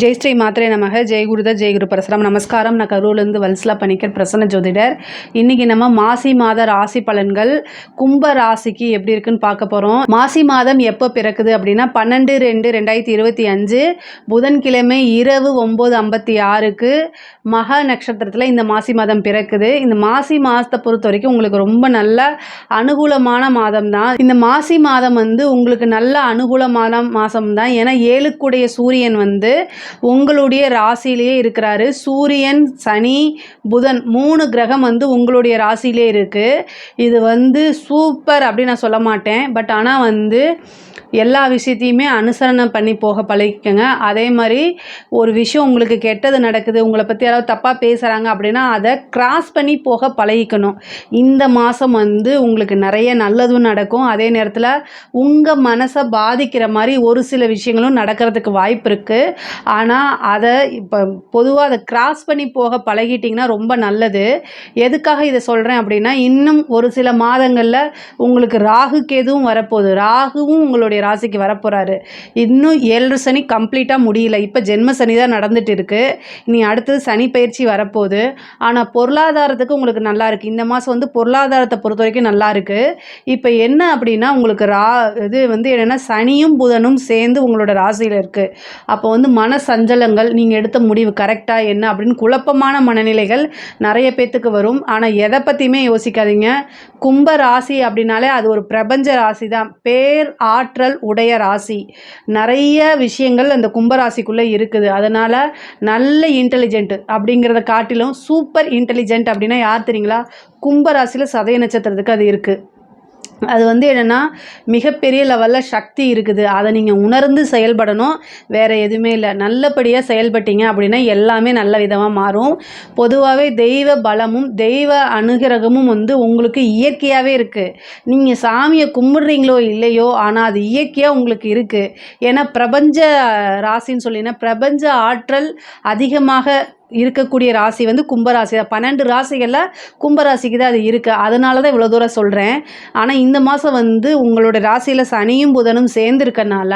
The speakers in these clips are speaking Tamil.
ஜெய் ஸ்ரீ மாத்திரை நமக ஜெய் குருத ஜெய் குரு பரசுரம். நமஸ்காரம். நான் கரூர்லேருந்து வல்சலா பணிக்கர் பிரசன்ன ஜோதிடர். இன்றைக்கி நம்ம மாசி மாத ராசி பலன்கள் கும்ப ராசிக்கு எப்படி இருக்குன்னு பார்க்க போகிறோம் மாசி மாதம் எப்போ பிறக்குது அப்படின்னா பன்னெண்டு ரெண்டு ரெண்டாயிரத்தி இருபத்தி அஞ்சு புதன்கிழமை இரவு ஒம்பது ஐம்பத்தி ஆறுக்கு மக நட்சத்திரத்தில் இந்த மாசி மாதம் பிறக்குது. இந்த மாசி மாதத்தை பொறுத்த வரைக்கும் உங்களுக்கு ரொம்ப நல்ல அனுகூலமான மாதம் தான். இந்த மாசி மாதம் வந்து உங்களுக்கு நல்ல அனுகூலமான மாதம் தான். ஏன்னா ஏழுக்குடைய சூரியன் வந்து உங்களுடைய ராசியிலேயே இருக்கிறாரு. சூரியன் சனி புதன் மூணு கிரகம் வந்து உங்களுடைய ராசியிலே இருக்குது இது வந்து சூப்பர் அப்படின்னு நான் சொல்ல மாட்டேன். பட் ஆனால் வந்து எல்லா விஷயத்தையுமே அனுசரணை பண்ணி போக பழகிக்கங்க. அதே மாதிரி ஒரு விஷயம் உங்களுக்கு கெட்டது நடக்குது உங்களை பற்றி யாராவது தப்பாக பேசுகிறாங்க அப்படின்னா அதை கிராஸ் பண்ணி போக பழகிக்கணும். இந்த மாதம் வந்து உங்களுக்கு நிறைய நல்லதும் நடக்கும். அதே நேரத்தில் உங்கள் மனசை பாதிக்கிற மாதிரி ஒரு சில விஷயங்களும் நடக்கிறதுக்கு வாய்ப்பு இருக்குது ஆனால் அதை இப்போ பொதுவாக அதை கிராஸ் பண்ணி போக பழகிட்டிங்கன்னா ரொம்ப நல்லது. எதுக்காக இதை சொல்கிறேன் அப்படின்னா இன்னும் ஒரு சில மாதங்களில் உங்களுக்கு ராகு கேதுவும் வரப்போகுது. ராகுவும் உங்களுடைய ராசிக்கு வரப்போகிறாரு இன்னும் ஏழு சனி கம்ப்ளீட்டாக முடியல. இப்போ ஜென்ம சனி தான் நடந்துட்டு இருக்கு. இனி அடுத்தது சனி பயிற்சி வரப்போகுது. ஆனால் பொருளாதாரத்துக்கு உங்களுக்கு நல்லா இருக்குது இந்த மாதம் வந்து பொருளாதாரத்தை பொறுத்த வரைக்கும் நல்லா இருக்குது இப்போ என்ன அப்படின்னா உங்களுக்கு ரா இது வந்து என்னென்னா சனியும் புதனும் சேர்ந்து உங்களோட ராசியில் இருக்குது அப்போ வந்து மன சஞ்சலங்கள் நீங்கள் எடுத்த முடிவு கரெக்டாக என்ன அப்படின்னு குழப்பமான மனநிலைகள் நிறைய பேர்த்துக்கு வரும். ஆனால் எதை பற்றியுமே யோசிக்காதீங்க. கும்ப ராசி அப்படின்னாலே அது ஒரு பிரபஞ்ச ராசி தான் பேர் ஆற்றல் உடைய ராசி. நிறைய விஷயங்கள் அந்த கும்பராசிக்குள்ளே இருக்குது. அதனால் நல்ல இன்டெலிஜென்ட் அப்படிங்கிறத காட்டிலும் சூப்பர் இன்டெலிஜென்ட் அப்படின்னா யார் தெரியுங்களா? கும்பராசியில் சதய நட்சத்திரத்துக்கு அது இருக்குது அது வந்து என்னென்னா மிகப்பெரிய லெவலில் சக்தி இருக்குது. அதை நீங்கள் உணர்ந்து செயல்படணும். வேறு எதுவுமே இல்லை. நல்லபடியாக செயல்பட்டீங்க அப்படின்னா எல்லாமே நல்ல விதமாக மாறும். பொதுவாகவே தெய்வ பலமும் தெய்வ அனுகிரகமும் வந்து உங்களுக்கு இயற்கையாகவே இருக்குது நீங்கள் சாமியை கும்பிட்றீங்களோ இல்லையோ ஆனால் அது இயற்கையாக உங்களுக்கு இருக்குது ஏன்னா பிரபஞ்ச ராசின்னு சொல்லினா பிரபஞ்ச ஆற்றல் அதிகமாக இருக்கக்கூடிய ராசி வந்து கும்பராசி தான் பன்னெண்டு ராசிகளில் கும்பராசிக்கு தான் அது இருக்குது அதனால தான் இவ்வளோ தூரம் சொல்கிறேன் ஆனால் இந்த மாதம் வந்து உங்களோட ராசியில் சனியும் புதனும் சேர்ந்துருக்கனால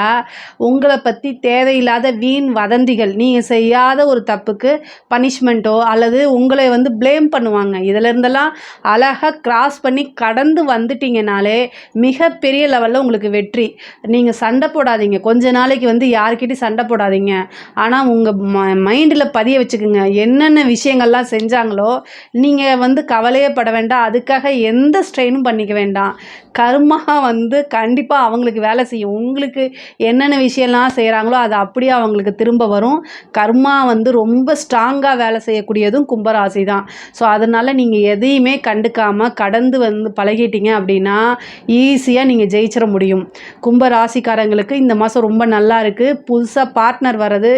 உங்களை பற்றி தேவையில்லாத வீண் வதந்திகள் நீங்கள் செய்யாத ஒரு தப்புக்கு பனிஷ்மெண்ட்டோ அல்லது உங்களை வந்து ப்ளேம் பண்ணுவாங்க. இதிலிருந்தெல்லாம் அழகாக கிராஸ் பண்ணி கடந்து வந்துட்டீங்கனாலே மிகப்பெரிய லெவலில் உங்களுக்கு வெற்றி. நீங்கள் சண்டை போடாதீங்க. கொஞ்ச நாளைக்கு வந்து யார்கிட்டையும் சண்டை போடாதீங்க. ஆனால் உங்கள் ம மைண்டில் பதிய வச்சுக்கோங்க. என்னென்ன விஷயங்கள்லாம் செஞ்சாங்களோ நீங்கள் வந்து கவலையே பட வேண்டாம். அதுக்காக எந்த ஸ்ட்ரெயினும் பண்ணிக்க வேண்டாம். கர்மா வந்து கண்டிப்பாக அவங்களுக்கு வேலை செய்யும். உங்களுக்கு என்னென்ன விஷயம்லாம் செய்கிறாங்களோ அது அப்படியே அவங்களுக்கு திரும்ப வரும். கர்மா வந்து ரொம்ப ஸ்ட்ராங்காக வேலை செய்யக்கூடியதும் கும்பராசி தான். ஸோ அதனால் நீங்கள் எதையுமே கண்டுக்காமல் கடந்து வந்து பழகிட்டீங்க அப்படின்னா ஈஸியாக நீங்கள் ஜெயிச்சிட முடியும். கும்பராசிக்காரங்களுக்கு இந்த மாதம் ரொம்ப நல்லா இருக்குது புதுசாக பார்ட்னர் வர்றது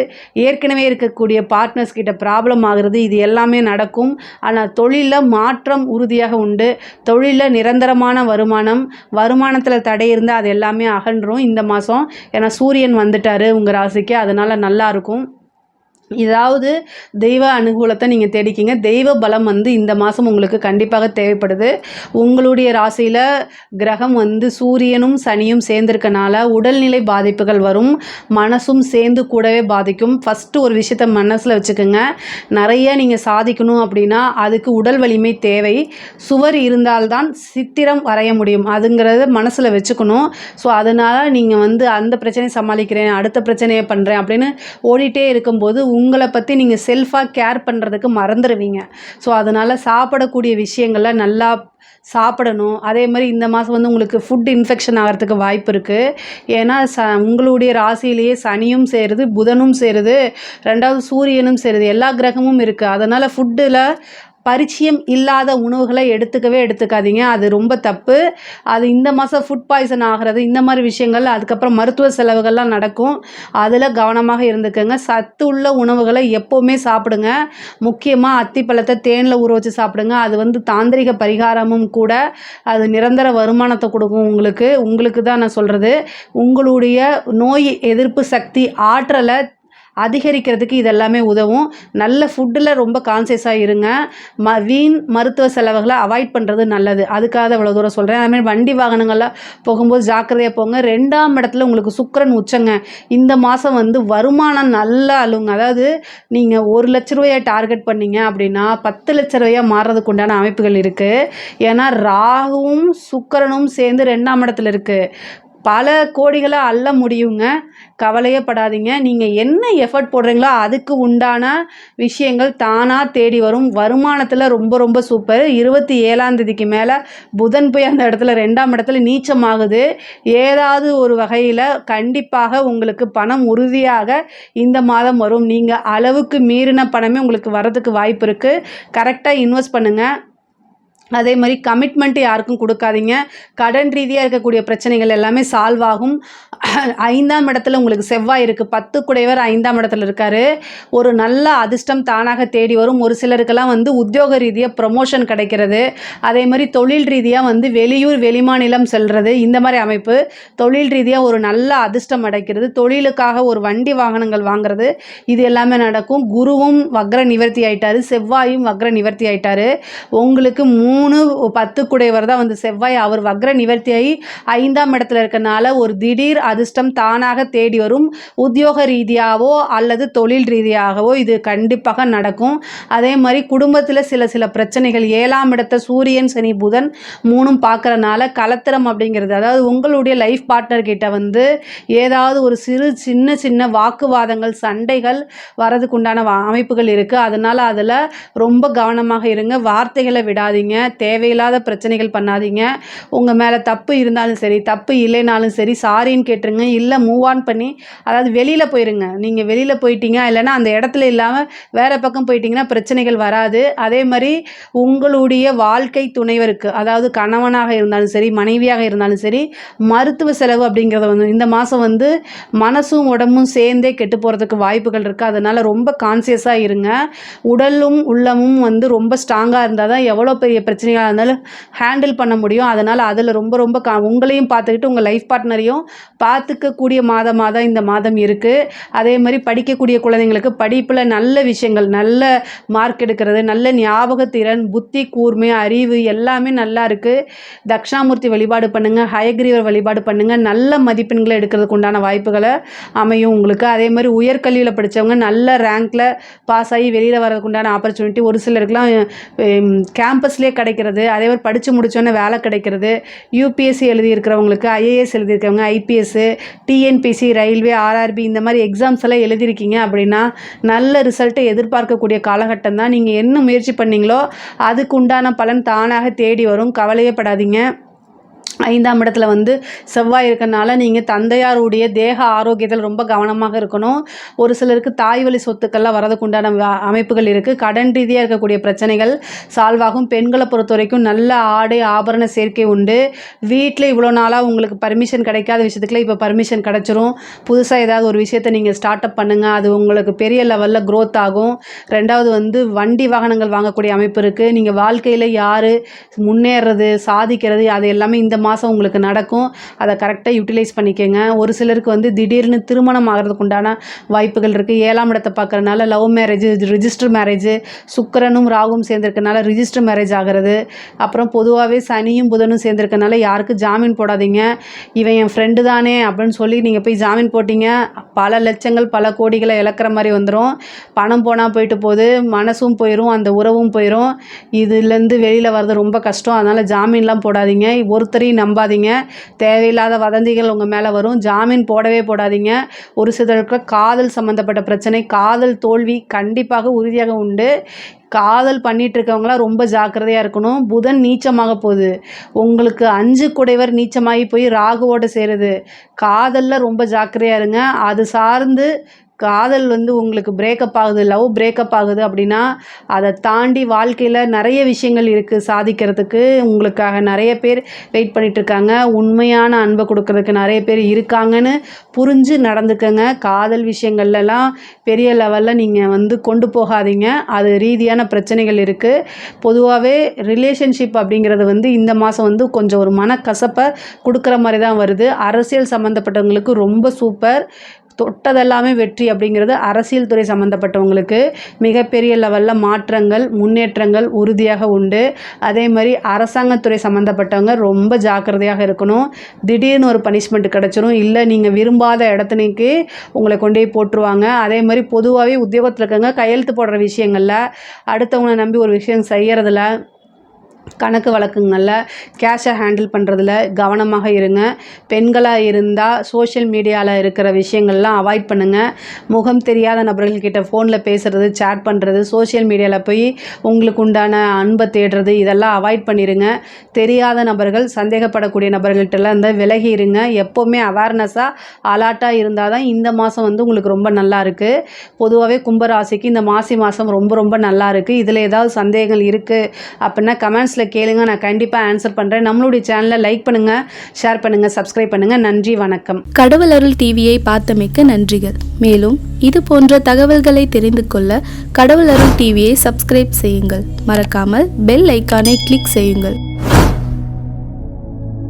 ஏற்கனவே இருக்கக்கூடிய பார்ட்னர்ஸ் கிட்ட ப்ராப்ளம் ஆகுறது இது எல்லாமே நடக்கும். ஆனால் தொழிலில் மாற்றம் உறுதியாக உண்டு. தொழிலில் நிரந்தரமான வருமானம் வருமானத்தில் தடை இருந்தால் அது எல்லாமே அகன்றும் இந்த மாதம் ஏன்னா சூரியன் வந்துட்டார் உங்கள் ராசிக்கு அதனால் நல்லாயிருக்கும் ஏதாவது தெய்வ அனுகூலத்தை நீங்கள் தேடிக்கிங்க. தெய்வ பலம் வந்து இந்த மாதம் உங்களுக்கு கண்டிப்பாக தேவைப்படுது. உங்களுடைய ராசியில் கிரகம் வந்து சூரியனும் சனியும் சேர்ந்திருக்கனால உடல்நிலை பாதிப்புகள் வரும். மனசும் சேர்ந்து கூடவே பாதிக்கும். ஃபஸ்ட்டு ஒரு விஷயத்த மனசில் வச்சுக்கோங்க. நிறைய நீங்கள் சாதிக்கணும் அப்படின்னா அதுக்கு உடல் வலிமை தேவை. சுவர் இருந்தால்தான் சித்திரம் வரைய முடியும். அதுங்கிறத மனசில் வச்சுக்கணும். ஸோ அதனால் நீங்கள் வந்து அந்த பிரச்சனையை சமாளிக்கிறேன் அடுத்த பிரச்சனையை பண்ணுறேன் அப்படின்னு ஓடிட்டே இருக்கும்போது உங்கள் உங்களை பற்றி நீங்கள் செல்ஃபாக கேர் பண்ணுறதுக்கு மறந்துடுவீங்க ஸோ அதனால் சாப்பிடக்கூடிய விஷயங்களில் நல்லா சாப்பிடணும். அதே மாதிரி இந்த மாதம் வந்து உங்களுக்கு ஃபுட் இன்ஃபெக்ஷன் ஆகிறதுக்கு வாய்ப்பு இருக்குது ஏன்னா ச உங்களுடைய ராசியிலேயே சனியும் சேருது புதனும் சேருது ரெண்டாவது சூரியனும் சேருது எல்லா கிரகமும் இருக்குது அதனால் ஃபுட்டில் பரிச்சயம் இல்லாத உணவுகளை எடுத்துக்கவே எடுத்துக்காதீங்க. அது ரொம்ப தப்பு. அது இந்த மாதம் ஃபுட் பாய்சன் ஆகிறது இந்த மாதிரி விஷயங்கள் அதுக்கப்புறம் மருத்துவ செலவுகள்லாம் நடக்கும். அதில் கவனமாக இருந்துக்கோங்க. சத்து உள்ள உணவுகளை எப்போவுமே சாப்பிடுங்க. முக்கியமாக அத்திப்பழத்தை தேனில் ஊற வச்சு சாப்பிடுங்க. அது வந்து தாந்திரிக பரிகாரமும் கூட அது நிரந்தர வருமானத்தை கொடுக்கும் உங்களுக்கு. உங்களுக்கு தான் நான் சொல்கிறது உங்களுடைய நோய் எதிர்ப்பு சக்தி ஆற்றலை அதிகரிக்கிறதுக்கு இதெல்லாமே உதவும். நல்ல ஃபுட்டில் ரொம்ப கான்சியஸாக இருங்க. ம வீண் மருத்துவ செலவுகளை அவாய்ட் பண்ணுறது நல்லது. அதுக்காக தான் இவ்வளோ தூரம் சொல்கிறேன் அதுமாதிரி வண்டி வாகனங்கள்லாம் போகும்போது ஜாக்கிரதையாக போங்க. ரெண்டாம் இடத்துல உங்களுக்கு சுக்கரன் உச்சங்க. இந்த மாதம் வந்து வருமானம் நல்லா அழுங்க அதாவது நீங்கள் ஒரு லட்ச ரூபாயை டார்கெட் பண்ணீங்க அப்படின்னா பத்து லட்ச ரூபாயாக மாறுறதுக்கு உண்டான அமைப்புகள் இருக்குது ஏன்னா ராகுவும் சுக்கரனும் சேர்ந்து ரெண்டாம் இடத்துல இருக்குது பல கோடிகளை அள்ள முடியுங்க. கவலையே படாதீங்க நீங்கள் என்ன எஃபர்ட் போடுறீங்களோ அதுக்கு உண்டான விஷயங்கள் தானாக தேடி வரும். வருமானத்தில் ரொம்ப ரொம்ப சூப்பர் இருபத்தி ஏழாம் தேதிக்கு மேலே புதன் போய் அந்த இடத்துல ரெண்டாம் இடத்துல நீச்சமாகுது. ஏதாவது ஒரு வகையில் கண்டிப்பாக உங்களுக்கு பணம் உறுதியாக இந்த மாதம் வரும். நீங்கள் அளவுக்கு மீறின பணமே உங்களுக்கு வரதுக்கு வாய்ப்பு இருக்குது கரெக்டாக இன்வெஸ்ட் பண்ணுங்கள் அதே மாதிரி கமிட்மெண்ட் யாருக்கும் கொடுக்காதீங்க. கடன் ரீதியாக இருக்கக்கூடிய பிரச்சனைகள் எல்லாமே சால்வ் ஆகும். ஐந்தாம் இடத்துல உங்களுக்கு செவ்வாய் இருக்குது பத்து குடைவர் ஐந்தாம் இடத்துல இருக்கார். ஒரு நல்ல அதிர்ஷ்டம் தானாக தேடி வரும். ஒரு சிலருக்கெல்லாம் வந்து உத்தியோக ரீதியாக ப்ரொமோஷன் கிடைக்கிறது. அதே மாதிரி தொழில் ரீதியாக வந்து வெளியூர் வெளிமாநிலம் செல்கிறது இந்த மாதிரி அமைப்பு தொழில் ரீதியாக ஒரு நல்ல அதிர்ஷ்டம் அடைக்கிறது. தொழிலுக்காக ஒரு வண்டி வாகனங்கள் வாங்குறது. இது எல்லாமே நடக்கும். குருவும் வக்ர நிவர்த்தி ஆயிட்டாரு. செவ்வாயும் வக்ர நிவர்த்தி ஆயிட்டாரு. உங்களுக்கு மூ மூணு பத்து குடைவர் தான் வந்து செவ்வாய். அவர் வக்ர நிவர்த்தியாகி ஐந்தாம் இடத்துல இருக்கனால ஒரு திடீர் அதிர்ஷ்டம் தானாக தேடி வரும். உத்தியோக ரீதியாகவோ அல்லது தொழில் ரீதியாகவோ இது கண்டிப்பாக நடக்கும். அதே மாதிரி குடும்பத்தில் சில சில பிரச்சனைகள். ஏழாம் இடத்த சூரியன் சனி புதன் மூணும் பார்க்குறனால கலத்திரம் அப்படிங்கிறது அதாவது உங்களுடைய லைஃப் பார்ட்னர் கிட்ட வந்து ஏதாவது ஒரு சிறு சின்ன சின்ன வாக்குவாதங்கள் சண்டைகள் வரதுக்கு உண்டான அமைப்புகள் இருக்குது அதனால் அதில் ரொம்ப கவனமாக இருங்க. வார்த்தைகளை விடாதீங்க. தேவையில்லாத பிரச்சனைகள் பண்ணாதீங்க. உங்கள் மேலே தப்பு இருந்தாலும் சரி தப்பு இல்லைனாலும் சரி சாரின்னு கேட்டுருங்க. இல்லை மூவ் ஆன் பண்ணி அதாவது வெளியில் போயிருங்க. நீங்கள் வெளியில் போயிட்டீங்க இல்லைன்னா அந்த இடத்துல இல்லாமல் வேறு பக்கம் போயிட்டீங்கன்னா பிரச்சனைகள் வராது. அதே மாதிரி உங்களுடைய வாழ்க்கை துணைவருக்கு அதாவது கணவனாக இருந்தாலும் சரி மனைவியாக இருந்தாலும் சரி மருத்துவ செலவு அப்படிங்கிறத வந்து இந்த மாதம் வந்து மனசும் உடம்பும் சேர்ந்தே கெட்டு போகிறதுக்கு வாய்ப்புகள் இருக்குது அதனால் ரொம்ப கான்சியஸாக இருங்க. உடலும் உள்ளமும் வந்து ரொம்ப ஸ்ட்ராங்காக இருந்தால் தான் எவ்வளோ பெரிய பிரச்சனைகளாக இருந்தாலும் ஹேண்டில் பண்ண முடியும். அதனால் அதில் ரொம்ப ரொம்ப கா உங்களையும் பார்த்துக்கிட்டு உங்கள் லைஃப் பார்ட்னரையும் பார்த்துக்கக்கூடிய மாதமாக தான் இந்த மாதம் இருக்குது அதே மாதிரி படிக்கக்கூடிய குழந்தைங்களுக்கு படிப்பில் நல்ல விஷயங்கள் நல்ல மார்க் எடுக்கிறது நல்ல ஞாபகத்திறன் புத்தி கூர்மை அறிவு எல்லாமே நல்லா இருக்குது தக்ஷாமூர்த்தி வழிபாடு பண்ணுங்கள் ஹயக்ரீவர் வழிபாடு பண்ணுங்கள் நல்ல மதிப்பெண்களை எடுக்கிறதுக்கு உண்டான வாய்ப்புகளை அமையும் உங்களுக்கு. அதே மாதிரி உயர்கல்வியில் படித்தவங்க நல்ல ரேங்க்கில் பாஸ் ஆகி வெளியில் வரதுக்குண்டான ஆப்பர்ச்சுனிட்டி ஒரு சிலருக்குலாம் கேம்பஸ்லேயே கிடைக்கிறது. அதே மாதிரி படித்து முடிச்சோன்னே வேலை கிடைக்கிறது. யூபிஎஸ்சி எழுதியிருக்கிறவங்களுக்கு ஐஏஎஸ் எழுதியிருக்கவங்க ஐபிஎஸ்ஸு டிஎன்பிசி ரயில்வே ஆர்ஆர்பி இந்த மாதிரி எக்ஸாம்ஸ் எல்லாம் எழுதியிருக்கீங்க அப்படின்னா நல்ல ரிசல்ட்டை எதிர்பார்க்கக்கூடிய காலகட்டம் தான் நீங்கள் என்ன முயற்சி பண்ணீங்களோ அதுக்கு உண்டான பலன் தானாக தேடி வரும். கவலையப்படாதீங்க ஐந்தாம் இடத்துல வந்து செவ்வாய் இருக்கனால நீங்கள் தந்தையாருடைய தேக ஆரோக்கியத்தில் ரொம்ப கவனமாக இருக்கணும். ஒரு சிலருக்கு தாய் வழி சொத்துக்கள்லாம் வரதுக்கு உண்டான வ- அமைப்புகள் இருக்குது கடன் ரீதியாக இருக்கக்கூடிய பிரச்சனைகள் சால்வ் ஆகும் பெண்களை பொறுத்த வரைக்கும் நல்ல ஆடை ஆபரண சேர்க்கை உண்டு. வீட்டில் இவ்வளோ நாளாக உங்களுக்கு பர்மிஷன் கிடைக்காத விஷயத்துக்குலாம் இப்போ பர்மிஷன் கிடச்சிரும். புதுசாக ஏதாவது ஒரு விஷயத்தை நீங்கள் ஸ்டார்ட் அப் பண்ணுங்கள் அது உங்களுக்கு பெரிய லெவலில் க்ரோத் ஆகும். ரெண்டாவது வந்து வண்டி வாகனங்கள் வாங்கக்கூடிய அமைப்பு இருக்குது நீங்கள் வாழ்க்கையில் யார் முன்னேறது சாதிக்கிறது அது எல்லாமே இந்த மாதம் உங்களுக்கு நடக்கும். அதை கரெக்டாக யூட்டிலைஸ் பண்ணிக்கோங்க. ஒரு சிலருக்கு வந்து திடீர்னு திருமணம் ஆகிறதுக்கு உண்டான வாய்ப்புகள் இருக்குது ஏழாம் இடத்தை பார்க்குறனால லவ் மேரேஜ் ரிஜிஸ்டர் மேரேஜ் சுக்கிரனும் ராகும் சேர்ந்துருக்கனால ரிஜிஸ்டர் மேரேஜ் ஆகிறது. அப்புறம் பொதுவாகவே சனியும் புதனும் சேர்ந்துருக்கனால யாருக்கும் ஜாமீன் போடாதீங்க. இவன் என் ஃப்ரெண்டு தானே அப்படின்னு சொல்லி நீங்கள் போய் ஜாமீன் போட்டீங்க. பல லட்சங்கள் பல கோடிகளை இழக்கிற மாதிரி வந்துடும் பணம் போனால் போயிட்டு போகுது. மனசும் போயிடும் அந்த உறவும் போயிடும் இதுலேருந்து வெளியில் வர்றது ரொம்ப கஷ்டம். அதனால் ஜாமீன்லாம் போடாதீங்க. ஒருத்தரையும் நம்பாதீங்க. தேவையில்லாத வதந்திகள் உங்கள் மேலே வரும். ஜாமீன் போடவே போடாதீங்க. ஒரு சிலருக்கு காதல் சம்மந்தப்பட்ட பிரச்சனை காதல் தோல்வி கண்டிப்பாக உறுதியாக உண்டு. காதல் பண்ணிட்டு இருக்கவங்களாம் ரொம்ப ஜாக்கிரதையாக இருக்கணும். புதன் நீச்சமாக போகுது. உங்களுக்கு அஞ்சு குடைவர் நீச்சமாகி போய் ராகுவோட சேருது. காதலில் ரொம்ப ஜாக்கிரதையாக இருங்க. அது சார்ந்து காதல் வந்து உங்களுக்கு பிரேக்கப் ஆகுது லவ் பிரேக்கப் ஆகுது அப்படின்னா அதை தாண்டி வாழ்க்கையில் நிறைய விஷயங்கள் இருக்குது சாதிக்கிறதுக்கு. உங்களுக்காக நிறைய பேர் வெயிட் பண்ணிகிட்ருக்காங்க இருக்காங்க. உண்மையான அன்பை கொடுக்கறதுக்கு நிறைய பேர் இருக்காங்கன்னு புரிஞ்சு நடந்துக்கங்க. காதல் விஷயங்கள்லாம் பெரிய லெவலில் நீங்கள் வந்து கொண்டு போகாதீங்க. அது ரீதியான பிரச்சனைகள் இருக்குது பொதுவாகவே ரிலேஷன்ஷிப் அப்படிங்கிறது வந்து இந்த மாதம் வந்து கொஞ்சம் ஒரு மனக்கசப்பை கொடுக்குற மாதிரி தான் வருது. அரசியல் சம்மந்தப்பட்டவங்களுக்கு ரொம்ப சூப்பர் தொட்டதெல்லாமே வெற்றி அப்படிங்கிறது அரசியல் துறை சம்மந்தப்பட்டவங்களுக்கு மிகப்பெரிய லெவலில் மாற்றங்கள் முன்னேற்றங்கள் உறுதியாக உண்டு. அதே மாதிரி அரசாங்கத்துறை சம்மந்தப்பட்டவங்க ரொம்ப ஜாக்கிரதையாக இருக்கணும். திடீர்னு ஒரு பனிஷ்மெண்ட் கிடச்சிரும். இல்லை நீங்கள் விரும்பாத இடத்துனைக்கு உங்களை கொண்டு போய் போட்டுருவாங்க. அதே மாதிரி பொதுவாகவே உத்தியோகத்தில் இருக்கவங்க கையெழுத்து போடுற விஷயங்களில் அடுத்தவங்களை நம்பி ஒரு விஷயம் செய்கிறதுல கணக்கு வழக்குங்களில் கேஷை ஹேண்டில் பண்ணுறதுல கவனமாக இருங்க. பெண்களாக இருந்தால் சோஷியல் மீடியாவில் இருக்கிற விஷயங்கள்லாம் அவாய்ட் பண்ணுங்கள் முகம் தெரியாத நபர்கள்கிட்ட ஃபோனில் பேசுகிறது சேட் பண்ணுறது சோஷியல் மீடியாவில் போய் உங்களுக்கு உண்டான அன்பை தேடுறது இதெல்லாம் அவாய்ட் பண்ணிடுங்க தெரியாத நபர்கள் சந்தேகப்படக்கூடிய நபர்கள்ட்டெல்லாம் இந்த விலகி இருங்க. எப்போவுமே அவேர்னஸாக அலாட்டாக இருந்தால் தான் இந்த மாதம் வந்து உங்களுக்கு ரொம்ப நல்லா இருக்குது பொதுவாகவே கும்பராசிக்கு இந்த மாசி மாதம் ரொம்ப ரொம்ப நல்லா இருக்குது இதில் ஏதாவது சந்தேகங்கள் இருக்குது அப்படின்னா கமெண்ட்ஸில் கேளுங்க நான் கண்டிப்பாக ஆன்சர் பண்ணுறேன் நம்மளுடைய சேனலை லைக் பண்ணுங்கள் ஷேர் பண்ணுங்கள் சப்ஸ்கிரைப் பண்ணுங்கள் நன்றி வணக்கம். கடவுள் அருள் டிவியை பார்த்தமைக்க நன்றிகள். மேலும் இது போன்ற தகவல்களை தெரிந்து கொள்ள கடவுள் அருள் டிவியை சப்ஸ்கிரைப் செய்யுங்கள். மறக்காமல் பெல் ஐக்கானை கிளிக் செய்யுங்கள்.